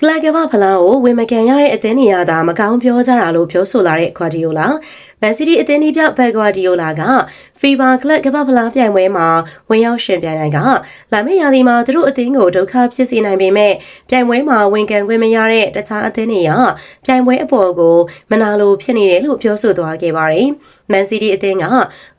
ကလပ်ကမဖလားကိုဝင်မကန်ရတဲ့အသင်းနေရတာမကောင်းပြောကြတာလို့ပြောဆိုလာတဲ့ခွာဒီယိုလာ မန်စီးတီးအသင်းဒီပြဘက်ကွာဒီယိုလာကဖီဘာကလပ်ကမဖလားပြိုင်ပွဲမှာဝင်ရောက်ရှင်ပြိုင်နိုင်ကလာမယ့်ရာသီမှာသူတို့အသင်းကိုဒုက္ခဖြစ်စေနိုင်ပေမဲ့ပြိုင်ပွဲမှာဝင်ကန်ခွင့်မရတဲ့တခြားအသင်းတွေကပြိုင်ပွဲအပေါ်ကိုမနာလိုဖြစ်နေတယ်လို့ပြောဆိုသွားခဲ့ပါတယ်မန်စီးတီးအသင်းက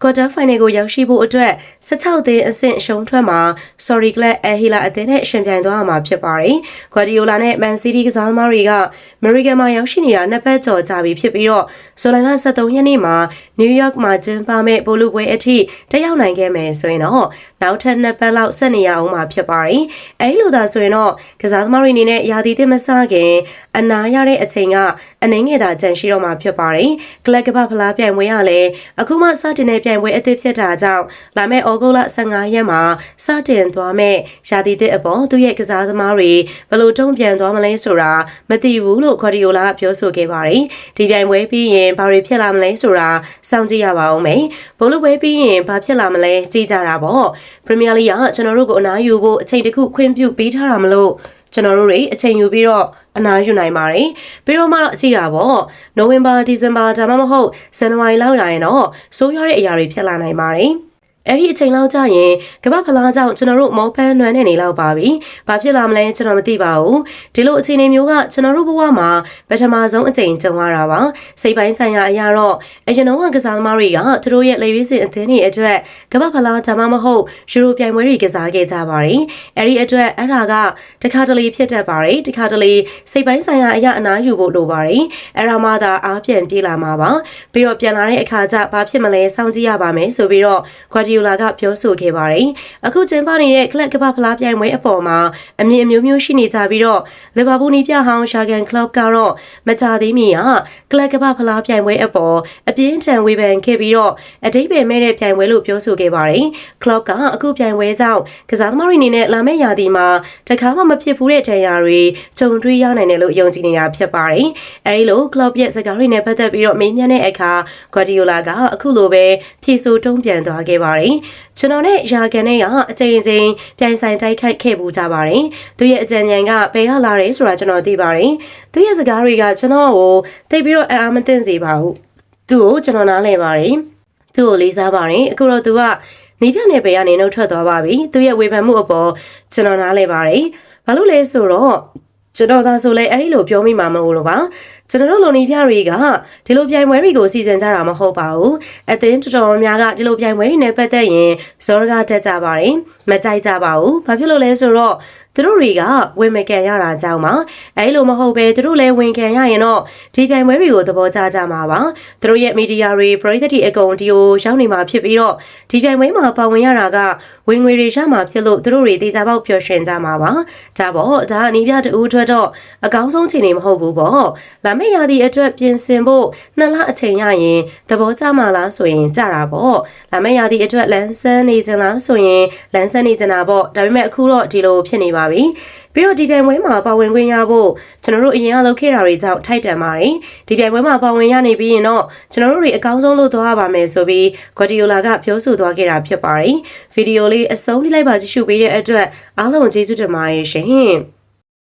ကွာတာဖိုင်နယ်ကိုရောက်ရှိဖို့အတွက်16သင်းအဆင့်ရှုံးထွက်မှာ Sorry Glad Ahila အသင်းနဲ့ရှင်ပြိုင်သွားမှာဖြစ်ပါတယ်။ကွာဒီယိုလာနဲ့မန်စီးတီးကစားသမားတွေကအမေရိကန်မှာရောက်ရှိနေတာနှစ်ပတ်ကျော်ကြာပြီဖြစ်ပြီးတော့ဇူလိုင်လ23ရက်နေ့မှာနယူးယောက်မှာကျင်းပမဲ့ပိုလူပွဲအထိတက်ရောက်နိုင်ခဲ့မယ်ဆိုရင်တော့နောက်ထပ်နှစ်ပတ်လောက်ဆက်နေရအောင်မှာဖြစ်ပါတယ်။အဲဒီလိုသာဆိုရင်တော့ကစားသမားတွေအနေနဲ့ရာသီတင်မစခင်အနာရတဲ့အချိန်ကအနှင်းငယ်သာကြန့်ရှိတော့မှာဖြစ်ပါတယ်။ကလပ်ကပဖလားပြိုင်ပွဲရလည်းအခုမှစတင်တဲ့ပြိုင်ပွဲအသစ်ဖြစ်တာကြောင့်လာမယ့်ဩဂုတ်လ15ရက်မှာစတင်သွားမဲ့ရာသီတစ်အပေါ်သူ့ရဲ့ကစားသမားတွေဘယ်လိုတုံ့ပြန်သွားမလဲဆိုတာမသိဘူးလို့ခေါ်ဒီယိုလာကပြောဆိုခဲ့ပါတယ်။ဒီပြိုင်ပွဲပြီးရင်ဘာတွေဖြစ်လာမလဲဆိုတာစောင့်ကြည့်ရပါဦးမယ်။ဘိုးလူပွဲပြီးရင်ဘာဖြစ်လာမလဲကြည့်ကြတာပေါ့။ပရီးမီးယားလိကကျွန်တော်တို့ကိုအနားယူဖို့အချိန်တစ်ခုခွင့်ပြုပေးထားတာမလို့ကျွန်တော်တို့တွေအချိန်ယူပြီးတော့အနားယူနိုင်ပါတယ်။ပြီးတော့မှတော့အကြည့်တာပေါ့။နိုဝင်ဘာ၊ဒီဇင်ဘာဒါမှမဟုတ်ဇန်နဝါရီလောက်လာရင်တော့စိုးရတဲ့အရာတွေဖြစ်လာနိုင်ပါတယ်။ အဲ့ဒီအချိန်လောက်ကြာရင်ကမ္ဘာဖလားကြောင့်ကျွန်တော်တို့မောဖန်းနွမ်းနေနေလောက်ပါပြီ။ဘာဖြစ်လာမလဲကျွန်တော်မသိပါဘူး။ဒီလိုအခြေအနေမျိုးကကျွန်တော်တို့ဘဝမှာပထမဆုံးအကြိမ်ကြုံရတာပါ။စိတ်ပိုင်းဆိုင်ရာအရာတော့အရင်တော့ကစားသမားတွေကသူတို့ရဲ့လေရွေးစင်အသင်းတွေအတွက်ကမ္ဘာဖလားဒါမှမဟုတ်ယူရိုပြိုင်ပွဲတွေကစားခဲ့ကြပါတယ်။အဲ့ဒီအတွက်အဲ့ဒါကတခါတလေဖြစ်တတ်ပါတယ်။တခါတလေစိတ်ပိုင်းဆိုင်ရာအရာအနားယူဖို့လိုပါတယ်။အဲ့ဒါမှသာအားပြန်ပြေးလာမှာပါ။ပြီးတော့ပြန်လာတဲ့အခါကျဘာဖြစ်မလဲစောင့်ကြည့်ရပါမယ်ဆိုပြီးတော့ခွာဂျီယိုလာကပြောဆိုခဲ့ပါတယ်။အခုကျင်းပနေတဲ့ကလပ်ကပဖလားပြိုင်ပွဲအပေါ်မှာအမြင်အမျိုးမျိုးရှိနေကြပြီးတော့လီဗာပူးနီးပြဟောင်းရှာဂန်ကလပ်ကတော့မကြသေးမီကကလပ်ကပဖလားပြိုင်ပွဲအပေါ်အပြင်းထန်ဝေဖန်ခဲ့ပြီးတော့အတိတ်ပဲမဲ့တဲ့ပြိုင်ပွဲလို့ပြောဆိုခဲ့ပါတယ်။ကလပ်ကအခုပြိုင်ပွဲကြောင့်ကစားသမားတွေအနေနဲ့လာမယ့်ရာသီမှာတခါမှမဖြစ်ဘူးတဲ့ဒဏ်ရာတွေကြုံတွေ့ရနိုင်တယ်လို့ယုံကြည်နေတာဖြစ်ပါတယ်။အဲဒီလိုကလပ်ရဲ့စကားတွေနဲ့ပတ်သက်ပြီးတော့မေးမြန်းတဲ့အခါဂွာဒီယိုလာကအခုလိုပဲဖြေဆိုတုံးပြန်သွားခဲ့ပါတယ်။ကျွန်တော်နဲ့ယာကန်နဲ့ကအချိန်ချင်းပြိုင်ဆိုင်တိုက်ခိုက်ခဲ့ပူကြပါတယ်။သူရဲ့အကြံဉာဏ်ကဘယ်ကလာတယ်ဆိုတာကျွန်တော်သိပါတယ်။သူရဲ့စကားတွေကကျွန်တော်ကိုသိပြီးတော့အအားမသိစေပါဘူး။သူ့ကိုကျွန်တော်နားလည်ပါတယ်။သူ့ကိုလေးစားပါတယ်။အခုတော့သူကနေပြနယ်ပေကနေနှုတ်ထွက်သွားပါပြီ။သူရဲ့ဝေဖန်မှုအပေါ်ကျွန်တော်နားလည်ပါတယ်။ဘာလို့လဲဆိုတော့ကျွန်တော်သာဆိုလဲအဲ့ဒီလိုပြောမိမှာမဟုတ်လို့ပါ ကျွန်တော်တို့လုံနေပြတွေကဒီလိုပြိုင်ပွဲတွေကိုစီစဉ်ကြတာမဟုတ်ပါဘူးအသင်းတော်တော်များကဒီလိုပြိုင်ပွဲတွေနဲ့ပတ်သက်ရင်ဇောရကတက်ကြပါတယ်မကြိုက်ကြပါဘူးဘာဖြစ်လို့လဲဆိုတော့သူတို့တွေကဝင်မကန်ရတာကြောင့်ပါအဲလိုမဟုတ်ပဲသူတို့လည်းဝင်ကန်ရရင်တော့ဒီပြိုင်ပွဲတွေကိုသဘောကျကြမှာပါသူတို့ရဲ့မီဒီယာတွေပရိသတ်တွေအကုန်ဒီကိုရောက်နေမှာဖြစ်ပြီးတော့ဒီပြိုင်ပွဲမှာပါဝင်ရတာကဝင်ငွေတွေရမှာဖြစ်လို့သူတို့တွေတေချာပေါက်ပျော်ရွှင်ကြမှာပါဒါပေါ့ဒါအနည်းပြတူအတွက်တော့အကောင်းဆုံးချိန်နေမဟုတ်ဘူးပေါ့လာမယ့်ရာသီအတွက်ပြင်ဆင်ဖို့နှစ်လအချိန်ရရင်သဘောကျမှာလားဆိုရင်ကြတာပေါ့လာမယ့်ရာသီအတွက်လန်းဆန်းနေကြလားဆိုရင်လန်းဆန်းနေကြတာပေါ့ဒါပေမဲ့အခုတော့ဒီလိုဖြစ်နေပါပြီပြီးတော့ဒီပြိုင်ပွဲမှာပါဝင်ခွင့်ရဖို့ကျွန်တော်တို့အရင်ကလုပ်ခဲ့တာတွေကြောင့်ထိုက်တန်ပါတယ်ဒီပြိုင်ပွဲမှာပါဝင်ရနေပြီးရင်တော့ကျွန်တော်တို့တွေအကောင်းဆုံးလုပ်သွားပါမယ်ဆိုပြီးဂွဒီယိုလာကပြောဆိုသွားခဲ့တာဖြစ်ပါတယ်ဗီဒီယိုလေးအဆုံးထိလိုက်ပါကြည့်ရှုပေးတဲ့အတွက်အားလုံးကျေးဇူးတင်ပါတယ်ရှင်